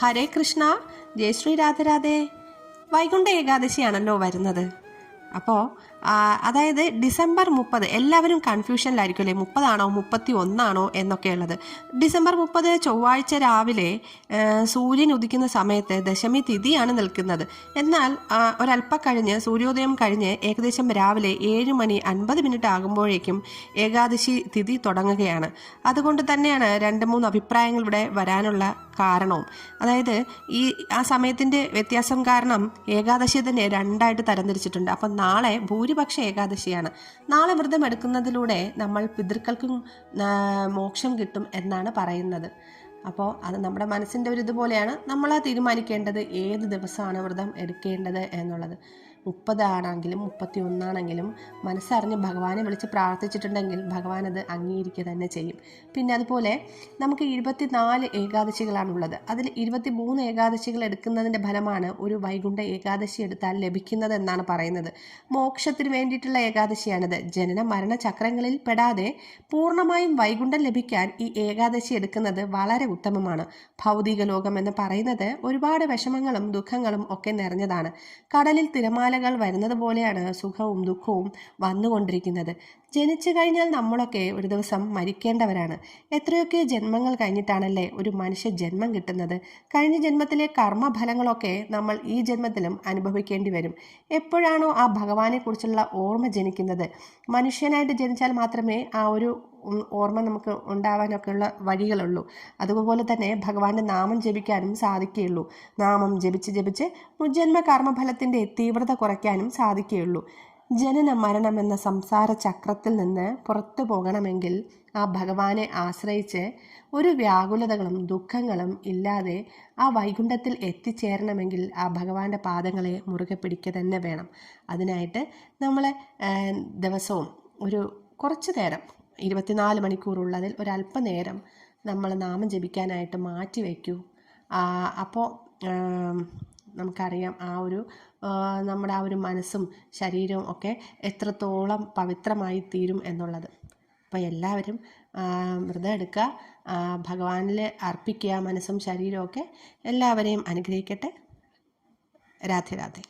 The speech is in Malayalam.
ഹരേ കൃഷ്ണ ജയശ്രീ രാധരാധേ വൈകുണ്ഠ ഏകാദശിയാണല്ലോ വരുന്നത്. അപ്പോൾ അതായത് ഡിസംബർ മുപ്പത് എല്ലാവരും കൺഫ്യൂഷനിലായിരിക്കും അല്ലേ? മുപ്പതാണോ മുപ്പത്തി ഒന്നാണോ എന്നൊക്കെയുള്ളത് ഡിസംബർ മുപ്പത് ചൊവ്വാഴ്ച രാവിലെ സൂര്യൻ ഉദിക്കുന്ന സമയത്ത് ദശമി തിഥിയാണ് നിൽക്കുന്നത്. എന്നാൽ ഒരല്പ കഴിഞ്ഞ് സൂര്യോദയം കഴിഞ്ഞ് ഏകദേശം രാവിലെ ഏഴ് മണി അൻപത് മിനിറ്റ് ആകുമ്പോഴേക്കും ഏകാദശി തിഥി തുടങ്ങുകയാണ്. അതുകൊണ്ട് തന്നെയാണ് രണ്ട് മൂന്ന് അഭിപ്രായങ്ങൾ ഇവിടെ വരാനുള്ള കാരണവും. അതായത് ഈ ആ സമയത്തിന്റെ വ്യത്യാസം കാരണം ഏകാദശി തന്നെ രണ്ടായിട്ട് തരംതിരിച്ചിട്ടുണ്ട്. അപ്പം നാളെ ഭൂരിപക്ഷ ഏകാദശിയാണ്. നാളെ വ്രതം എടുക്കുന്നതിലൂടെ നമ്മൾ പിതൃക്കൾക്കും മോക്ഷം കിട്ടും എന്നാണ് പറയുന്നത്. അപ്പോൾ അത് നമ്മുടെ മനസ്സിന്റെ ഒരു ഇതുപോലെയാണ് നമ്മൾ തീരുമാനിക്കേണ്ടത്. ഏത് ദിവസമാണ് വ്രതം എടുക്കേണ്ടത് എന്നുള്ളത്. മുപ്പതാണെങ്കിലും മുപ്പത്തി ഒന്നാണെങ്കിലും മനസ്സറിഞ്ഞ് ഭഗവാനെ വിളിച്ച് പ്രാർത്ഥിച്ചിട്ടുണ്ടെങ്കിൽ ഭഗവാൻ അത് അംഗീകരിക്കുക തന്നെ ചെയ്യും. പിന്നെ അതുപോലെ നമുക്ക് ഇരുപത്തിനാല് ഏകാദശികളാണുള്ളത്. അതിൽ ഇരുപത്തി മൂന്ന് ഏകാദശികൾ എടുക്കുന്നതിന്റെ ഫലമാണ് ഒരു വൈകുണ്ഠ ഏകാദശി എടുത്താൽ ലഭിക്കുന്നത് എന്നാണ് പറയുന്നത്. മോക്ഷത്തിന് വേണ്ടിയിട്ടുള്ള ഏകാദശിയാണിത്. ജനന മരണ ചക്രങ്ങളിൽ പെടാതെ പൂർണമായും വൈകുണ്ഠം ലഭിക്കാൻ ഈ ഏകാദശി എടുക്കുന്നത് വളരെ ഉത്തമമാണ്. ഭൗതിക ലോകം എന്ന് പറയുന്നത് ഒരുപാട് വിഷമങ്ങളും ദുഃഖങ്ങളും ഒക്കെ നിറഞ്ഞതാണ്. കടലിൽ തിരമാലകൾ വരുന്നത് പോലെയാണ് സുഖവും ദുഃഖവും വന്നുകൊണ്ടിരിക്കുന്നത്. ജനിച്ചു കഴിഞ്ഞാൽ നമ്മളൊക്കെ ഒരു ദിവസം മരിക്കേണ്ടവരാണ്. എത്രയൊക്കെ ജന്മങ്ങൾ കഴിഞ്ഞിട്ടാണല്ലേ ഒരു മനുഷ്യ ജന്മം കിട്ടുന്നത്? കഴിഞ്ഞ ജന്മത്തിലെ കർമ്മഫലങ്ങളൊക്കെ നമ്മൾ ഈ ജന്മത്തിലും അനുഭവിക്കേണ്ടി വരും. എപ്പോഴാണോ ആ ഭഗവാനെക്കുറിച്ചുള്ള ഓർമ്മ ജനിക്കുന്നത്? മനുഷ്യനായിട്ട് ജനിച്ചാൽ മാത്രമേ ആ ഒരു ഓർമ്മ നമുക്ക് ഉണ്ടാവാനൊക്കെയുള്ള വഴികളുള്ളൂ. അതുപോലെ തന്നെ ഭഗവാന്റെ നാമം ജപിക്കാനും സാധിക്കുകയുള്ളൂ. നാമം ജപിച്ച് ജപിച്ച് മുജ്ജന്മ കർമ്മഫലത്തിന്റെ തീവ്രത കുറയ്ക്കാനും സാധിക്കുകയുള്ളൂ. ജനന മരണം എന്ന സംസാര ചക്രത്തിൽ നിന്ന് പുറത്തു പോകണമെങ്കിൽ ആ ഭഗവാനെ ആശ്രയിച്ച് ഒരു വ്യാകുലതകളും ദുഃഖങ്ങളും ഇല്ലാതെ ആ വൈകുണ്ഠത്തിൽ എത്തിച്ചേരണമെങ്കിൽ ആ ഭഗവാന്റെ പാദങ്ങളെ മുറുകെ പിടിക്കുക തന്നെ വേണം. അതിനായിട്ട് നമ്മളെ ദിവസവും ഒരു കുറച്ചു നേരം ഇരുപത്തിനാല് മണിക്കൂറുള്ളതിൽ ഒരല്പനേരം നമ്മൾ നാമം ജപിക്കാനായിട്ട് മാറ്റി വയ്ക്കൂ. അപ്പോൾ നമുക്കറിയാം ആ ഒരു നമ്മുടെ ആ ഒരു മനസ്സും ശരീരവും ഒക്കെ എത്രത്തോളം പവിത്രമായി തീരും എന്നുള്ളത്. അപ്പോൾ എല്ലാവരും വ്രതം എടുക്കുക ഭഗവാനിൽ അർപ്പിക്കുക മനസ്സും ശരീരവും ഒക്കെ എല്ലാവരെയും അനുഗ്രഹിക്കട്ടെ. രാധേ രാധേ.